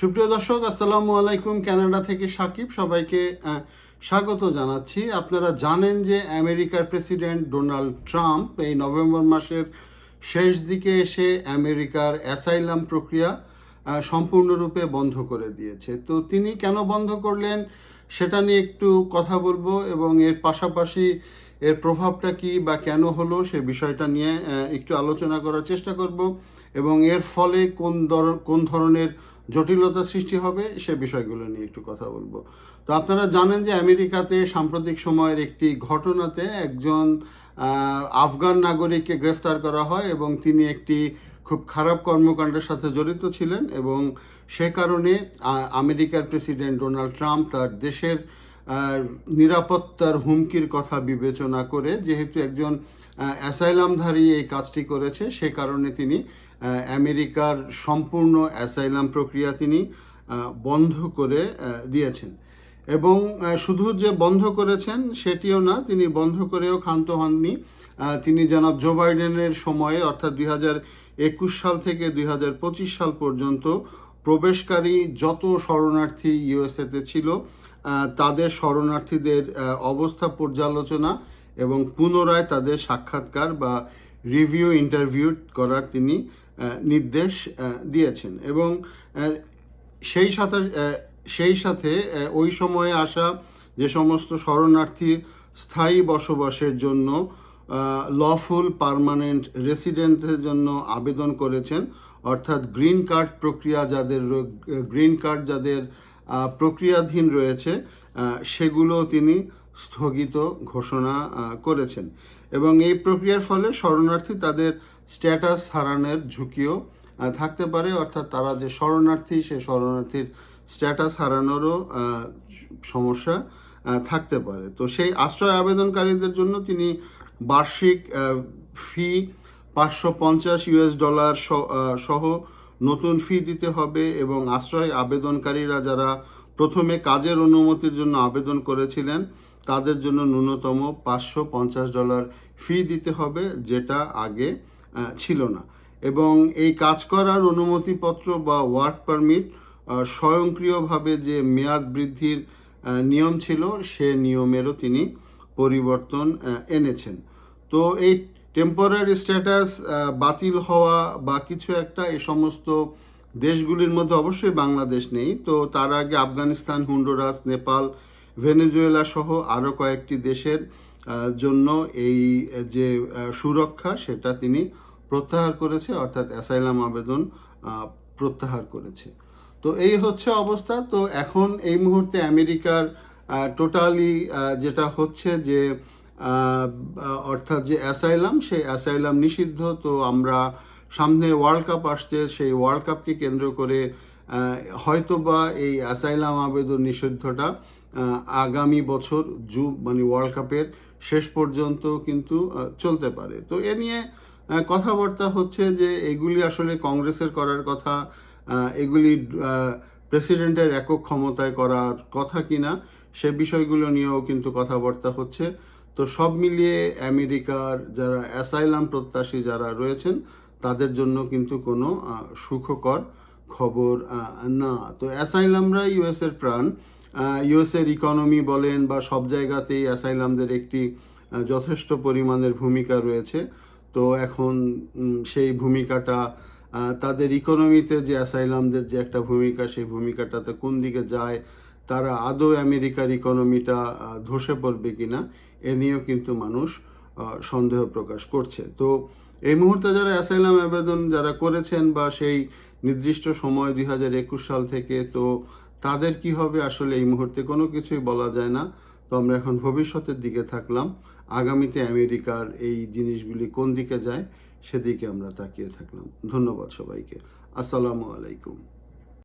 সুপ্রিয় দর্শক, আসসালামু আলাইকুম। কানাডা থেকে সাকিব সবাইকে স্বাগত জানাচ্ছি। আপনারা জানেন যে আমেরিকার প্রেসিডেন্ট ডোনাল্ড ট্রাম্প এই নভেম্বর মাসের শেষ দিকে এসে আমেরিকার অ্যাসাইলাম প্রক্রিয়া সম্পূর্ণরূপে বন্ধ করে দিয়েছে। তো তিনি কেন বন্ধ করলেন সেটা নিয়ে একটু কথা বলব এবং এর পাশাপাশি এর প্রভাবটা কি বা কেন হলো সে বিষয়টা নিয়ে একটু আলোচনা করার চেষ্টা করব এবং এর ফলে কোন কোন ধরনের জটিলতা সৃষ্টি হবে, সে বিষয়গুলো নিয়ে একটু কথা বলব। তো আপনারা জানেন যে আমেরিকাতে সাম্প্রতিক সময়ের একটি ঘটনাতে একজন আফগান নাগরিককে গ্রেফতার করা হয় এবং তিনি একটি খুব খারাপ কর্মকাণ্ডের সাথে জড়িত ছিলেন এবং সে কারণে আমেরিকার প্রেসিডেন্ট ডোনাল্ড ট্রাম্প তার দেশের নিরাপত্তার হুমকির কথা বিবেচনা করে, যেহেতু একজন অ্যাসাইলামধারী এই কাজটি করেছে, সে কারণে তিনি আমেরিকার সম্পূর্ণ অ্যাসাইলাম প্রক্রিয়া তিনি বন্ধ করে দিয়েছেন। এবং শুধু যে বন্ধ করেছেন সেটিও না, তিনি বন্ধ করেও ক্ষান্ত হননি। তিনি জনাব জো বাইডেনের সময়ে, অর্থাৎ দুই একুশ সাল থেকে দুই হাজার পঁচিশ সাল পর্যন্ত প্রবেশকারী যত শরণার্থী ইউএসএতে ছিল তাদের শরণার্থীদের অবস্থা পর্যালোচনা এবং পুনরায় তাদের সাক্ষাৎকার বা রিভিউ, ইন্টারভিউ করার তিনি নির্দেশ দিয়েছেন। এবং সেই সাথে সেই সাথে ওই সময়ে আসা যে সমস্ত শরণার্থী স্থায়ী বসবাসের জন্য লফুল পার্মানেন্ট রেসিডেন্টের জন্য আবেদন করেছেন। অর্থাৎ গ্রিন কার্ড প্রক্রিয়া যাদের গ্রিন কার্ড যাদের প্রক্রিয়াধীন রয়েছে সেগুলো তিনি স্থগিত ঘোষণা করেছেন। এবং এই প্রক্রিয়ার ফলে শরণার্থী তাদের স্ট্যাটাস হারানোর ঝুঁকিও থাকতে পারে। অর্থাৎ তারা যে শরণার্থী সে শরণার্থীর স্ট্যাটাস হারানোরও সমস্যা থাকতে পারে। তো সেই আশ্রয় আবেদনকারীদের জন্য তিনি বার্ষিক ফি পাঁচশো পঞ্চাশ ইউএস ডলার সহ নতুন ফি দিতে হবে এবং আশ্রয় আবেদনকারীরা যারা প্রথমে কাজের অনুমতির জন্য আবেদন করেছিলেন তাদের জন্য ন্যূনতম পাঁচশো পঞ্চাশ ডলার ফি দিতে হবে, যেটা আগে ছিল না। এবং এই কাজ করার অনুমতিপত্র বা ওয়ার্ক পারমিট স্বয়ংক্রিয়ভাবে যে মেয়াদ বৃদ্ধির নিয়ম ছিল, সে নিয়মেরও তিনি পরিবর্তন এনেছেন। তো এই টেম্পোরারি স্ট্যাটাস বাতিল হওয়া বা কিছু একটা এ সমস্ত দেশগুলির মধ্যে অবশ্যই বাংলাদেশ নেই। তো তার আগে আফগানিস্তান, হুন্ডোরাস, নেপাল ভেনেজুয়েলা সহ আরও কয়েকটি দেশের জন্য এই যে সুরক্ষা সেটা তিনি প্রত্যাহার করেছে, অর্থাৎ অ্যাসাইলাম আবেদন প্রত্যাহার করেছে। তো এই হচ্ছে অবস্থা। তো এখন এই মুহূর্তে আমেরিকার টোটালি যেটা হচ্ছে যে অর্থাৎ যে অ্যাসাইলাম, সেই অ্যাসাইলাম নিষিদ্ধ। তো আমরা সামনে ওয়ার্ল্ড কাপ আসছে, সেই ওয়ার্ল্ড কাপকে কেন্দ্র করে হয়তোবা এই অ্যাসাইলাম আবেদন নিষিদ্ধটা আগামী বছর জু মানে ওয়ার্ল্ড কাপের শেষ পর্যন্ত কিন্তু চলতে পারে। তো এ নিয়ে কথাবার্তা হচ্ছে যে এগুলি আসলে কংগ্রেসের করার কথা এগুলি প্রেসিডেন্টের একক ক্ষমতায় করার কথা কিনা, সে বিষয়গুলো নিয়েও কিন্তু কথাবার্তা হচ্ছে। তো সব মিলিয়ে আমেরিকার যারা অ্যাসাইলাম প্রত্যাশী যারা রয়েছেন, তাদের জন্য কিন্তু কোনো সুখকর খবর না। তো অ্যাসাইলামরা ইউএসের প্রাণ। ইউএসের ইকোনমি বলেন বা সব জায়গাতেই অ্যাসাইলামদের একটি যথেষ্ট পরিমাণের ভূমিকা রয়েছে। তো এখন সেই ভূমিকাটা তাদের ইকোনমিতে যে অ্যাসাইলামদের যে একটা ভূমিকা, সেই ভূমিকাটাতে কোন দিকে যায়, তারা আদৌ আমেরিকার ইকোনমিটা ধসে পড়বে কিনা, এ নিয়েও কিন্তু মানুষ সন্দেহ প্রকাশ করছে। তো এই মুহূর্তে যারা অ্যাসাইলাম আবেদন যারা করেছেন বা সেই নির্দিষ্ট সময় দুই হাজার একুশ সাল থেকে, তো তাদের কি হবে আসলে এই মুহূর্তে কোনো কিছুই বলা যায় না। তো আমরা এখন ভবিষ্যতের দিকে থাকলাম। আগামীতে আমেরিকার এই জিনিসগুলি কোন দিকে যায়, সেদিকে আমরা তাকিয়ে থাকলাম। ধন্যবাদ সবাইকে। আসসালামু আলাইকুম।